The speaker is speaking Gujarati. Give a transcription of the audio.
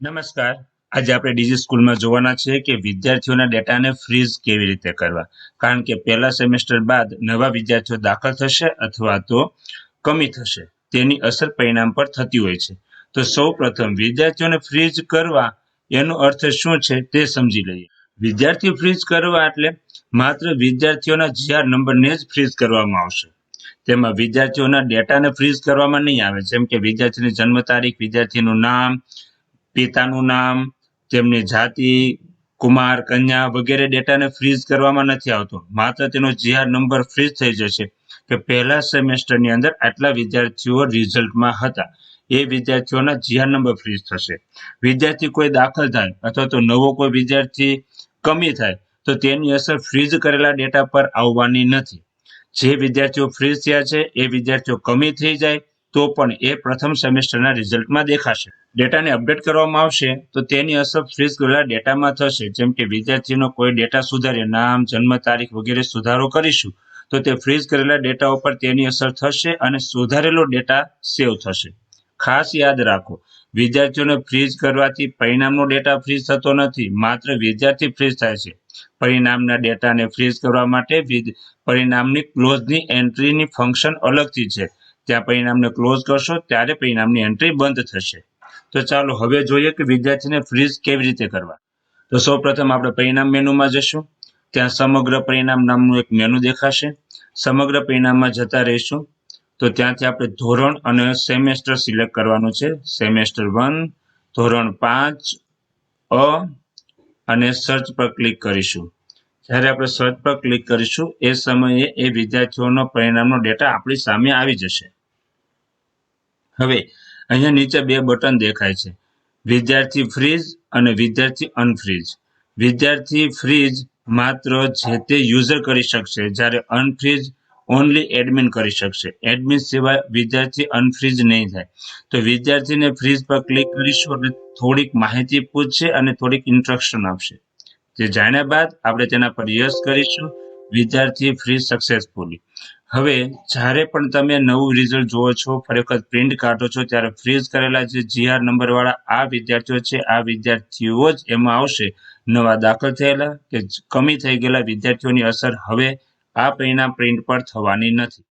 નમસ્કાર. આજે આપણે ડીજી સ્કૂલમાં જોવાના છે કે વિદ્યાર્થીઓના ડેટાને ફ્રીઝ કેવી રીતે કરવા? કારણ કે પહેલા સેમેસ્ટર બાદ નવા વિદ્યાર્થીઓ દાખલ થશે અથવા તો કમી થશે. તેની અસર પરિણામ પર થતી હોય છે. તો સૌ પ્રથમ વિદ્યાર્થીઓને ફ્રીઝ કરવા એનો અર્થ શું છે તે સમજી લઈએ. વિદ્યાર્થી ફ્રીઝ કરવા એટલે માત્ર વિદ્યાર્થીઓના જીઆર નંબરને જ ફ્રીઝ કરવામાં આવશે. તેમાં વિદ્યાર્થીઓના ડેટાને ફ્રીઝ કરવામાં નહીં આવે. જેમ કે વિદ્યાર્થીની જન્મ તારીખ, વિદ્યાર્થીનું નામ પિતાનું નામ, તેમની જાતિ, કુમાર, કન્યા વગેરે ડેટાને ફ્રીઝ કરવામાં નથી આવતો. માત્ર તેનો જીઆર નંબર ફ્રીઝ થઈ જશે કે પહેલા સેમેસ્ટરની અંદર આટલા વિદ્યાર્થીઓ રિઝલ્ટમાં હતા. એ વિદ્યાર્થીઓના જીઆર નંબર ફ્રીઝ થશે. વિદ્યાર્થી કોઈ દાખલ થાય અથવા તો નવો કોઈ વિદ્યાર્થી કમી થાય, તો તેની અસર ફ્રીઝ કરેલા ડેટા પર આવવાની નથી. જે વિદ્યાર્થીઓ ફ્રીઝ થયા છે, એ વિદ્યાર્થીઓ કમી થઈ જાય તો પણ એ પ્રથમ સેમેસ્ટરના રિઝલ્ટમાં દેખાશે. ડેટાને અપડેટ કરવામાં આવશે તો તેની અસર ફ્રીઝ કરેલા ડેટામાં થશે. જેમ કે વિદ્યાર્થીનો કોઈ ડેટા સુધારે, નામ, જન્મ તારીખ વગેરે સુધારો કરીશું, તો તે ફ્રીઝ કરેલા ડેટા ઉપર તેની અસર થશે અને સુધારેલો ડેટા સેવ થશે. ખાસ યાદ રાખો, વિદ્યાર્થીઓને ફ્રીઝ કરવાથી પરિણામનો ડેટા ફ્રીઝ થતો નથી, માત્ર વિદ્યાર્થી ફ્રીઝ થાય છે. પરિણામના ડેટાને ફ્રીઝ કરવા માટે પરિણામની ક્લોઝની એન્ટ્રીની ફંક્શન અલગથી છે. ત્યાં પરિણામને ક્લોઝ કરશો, ત્યારે પરિણામની એન્ટ્રી બંધ થશે. તો ચાલો હવે જોઈએ કે વિદ્યાર્થીને ફ્રીઝ કેવી રીતે કરવા. તો સૌપ્રથમ આપણે પરિણામ મેનુમાં જશું. ત્યાં સમગ્ર પરિણામ નામનું એક મેનુ દેખાશે. સમગ્ર પરિણામમાં જતા રહીશું. તો ત્યાંથી આપણે ધોરણ અને સેમેસ્ટર સિલેક્ટ કરવાનું છે. સેમેસ્ટર વન ધોરણ પાંચ, અ અને સર્ચ પર ક્લિક કરીશું. જ્યારે આપણે સર્ચ પર ક્લિક કરીશું, એ સમયે એ વિદ્યાર્થીઓનો પરિણામનો ડેટા આપણી સામે આવી જશે. હવે અહીંયા નીચે બે બટન દેખાય છે. વિદ્યાર્થી ફ્રીઝ અને વિદ્યાર્થી અનફ્રીઝ વિદ્યાર્થી ફ્રીઝ માત્ર જે તે યુઝર કરી શકશે, જ્યારે અનફ્રીઝ ઓનલી એડમિન કરી શકશે. એડમિન સિવાય વિદ્યાર્થી અનફ્રીઝ નહીં થાય. તો વિદ્યાર્થીને ફ્રીઝ પર ક્લિક કરીશું એટલે થોડીક માહિતી પૂછશે અને થોડીક ઇન્સ્ટ્રક્શન આપશે. જે જાણ્યા બાદ આપણે તેના પર યસ કરીશું. વિદ્યાર્થી ફ્રીઝ સક્સેસફુલી હવે જ્યારે પણ તમે નવું રિઝલ્ટ જુઓ છો, ફરી વખત પ્રિન્ટ કાઢો છો, ત્યારે ફ્રીઝ કરેલા જે જીઆર નંબરવાળા આ વિદ્યાર્થીઓ છે, આ વિદ્યાર્થીઓ જ એમાં આવશે. નવા દાખલ થયેલા કે કમી થઈ ગયેલા વિદ્યાર્થીઓની અસર હવે આ પરિણામ પ્રિન્ટ પર થવાની નથી.